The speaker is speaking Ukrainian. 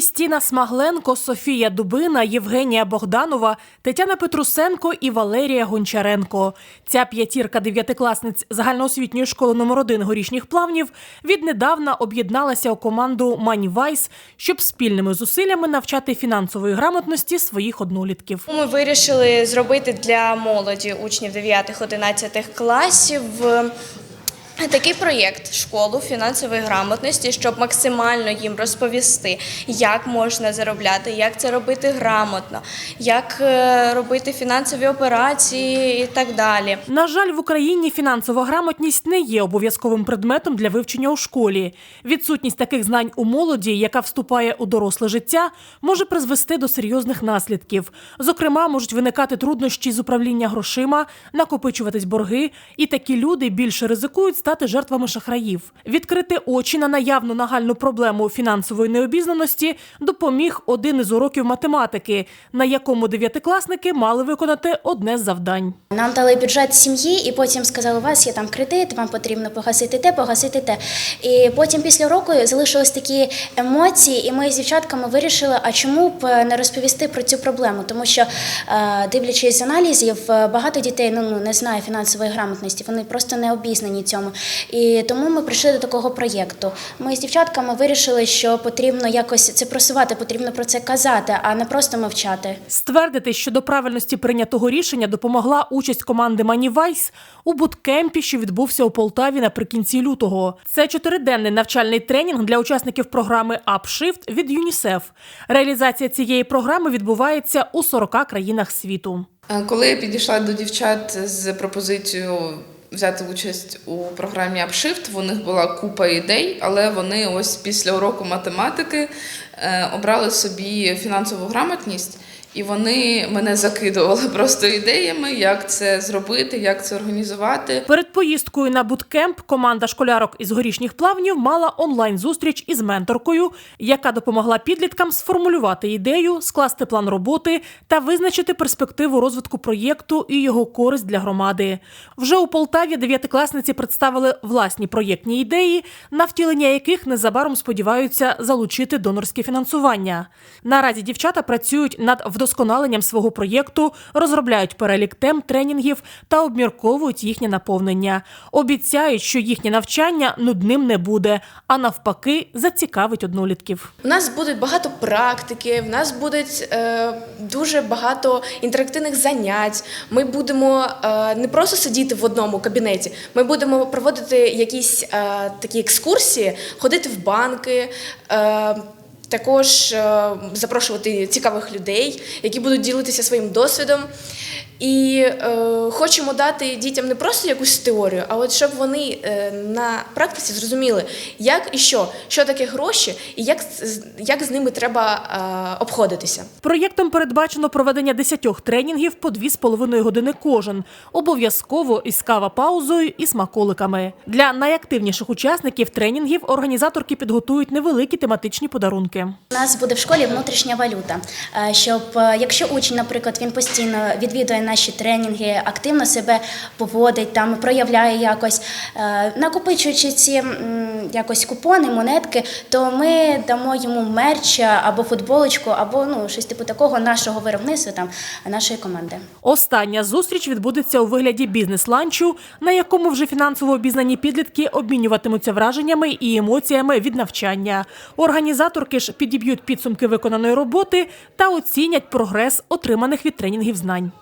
Крістіна Смагленко, Софія Дубина, Євгенія Богданова, Тетяна Петрусенко і Валерія Гончаренко. Ця п'ятірка дев'ятикласниць загальноосвітньої школи номер 1 горішніх плавнів віднедавна об'єдналася у команду Манівайс, щоб спільними зусиллями навчати фінансової грамотності своїх однолітків. Ми вирішили зробити для молоді учнів 9-11 класів такий проєкт школу фінансової грамотності, щоб максимально їм розповісти, як можна заробляти, як це робити грамотно, як е, робити фінансові операції і так далі. На жаль, в Україні фінансова грамотність не є обов'язковим предметом для вивчення у школі. Відсутність таких знань у молоді, яка вступає у доросле життя, може призвести до серйозних наслідків. Зокрема, можуть виникати труднощі з управління грошима, накопичуватись борги, і такі люди більше ризикують стати жертвами шахраїв. Відкрити очі на наявну нагальну проблему фінансової необізнаності допоміг один із уроків математики, на якому дев'ятикласники мали виконати одне з завдань. Нам дали бюджет сім'ї, і потім сказали, у вас є там кредит, вам потрібно погасити те, погасити те. І потім після року залишились такі емоції, і ми з дівчатками вирішили, а чому б не розповісти про цю проблему? Тому що, е, дивлячись з аналізів, е, багато дітей ну, не знає фінансової грамотності, вони просто не обізнані цьому. І тому ми прийшли до такого проєкту. Ми з дівчатками вирішили, що потрібно якось це просувати, потрібно про це казати, а не просто мовчати. Ствердити, що до правильності прийнятого рішення допомогла участь команди Манівайс у буткемпі, що відбувся у Полтаві наприкінці лютого. Це чотириденний навчальний тренінг для учасників програми UpShift від ЮНІСЕФ. Реалізація цієї програми відбувається у 40 країнах світу. Е, Коли я підійшла до дівчат з пропозицією взяти участь у програмі Upshift, у них була купа ідей, але вони ось після уроку математики е, обрали собі фінансову грамотність. І вони мене закидували просто ідеями, як це зробити, як це організувати. Перед поїздкою на буткемп команда школярок із горішніх плавнів мала онлайн-зустріч із менторкою, яка допомогла підліткам сформулювати ідею, скласти план роботи та визначити перспективу розвитку проєкту і його користь для громади. Вже у Полтаві дев'ятикласниці представили власні проєктні ідеї, на втілення яких незабаром сподіваються залучити донорське фінансування. Наразі дівчата працюють над вдосконаленням свого проєкту, розробляють перелік тем тренінгів та обмірковують їхнє наповнення. Обіцяють, що їхнє навчання нудним не буде, а навпаки, зацікавить однолітків. У нас буде багато практики, в нас буде е, дуже багато інтерактивних занять. Ми будемо е, не просто сидіти в одному кабінеті, ми будемо проводити якісь е, такі екскурсії, ходити в банки. Е, також е, запрошувати цікавих людей, які будуть ділитися своїм досвідом. І е, хочемо дати дітям не просто якусь теорію, а от щоб вони е, на практиці зрозуміли, як і що, що таке гроші, і як, з- як з ними треба е, обходитися. Проєктом передбачено проведення 10 тренінгів по 2,5 години кожен, обов'язково із кава-паузою і смаколиками. Для найактивніших учасників тренінгів організаторки підготують невеликі тематичні подарунки. У нас буде в школі внутрішня валюта. е, Щоб е, якщо учень, наприклад, він постійно відвідує наші тренінги, активно себе поводить, там проявляє якось, е, накопичуючи ці якось купони, монетки, то ми дамо йому мерч або футболочку, або ну щось типу такого нашого виробництва, там нашої команди. Остання зустріч відбудеться у вигляді бізнес-ланчу, на якому вже фінансово обізнані підлітки обмінюватимуться враженнями і емоціями від навчання. Організаторки ж підіб'ють підсумки виконаної роботи та оцінять прогрес отриманих від тренінгів знань.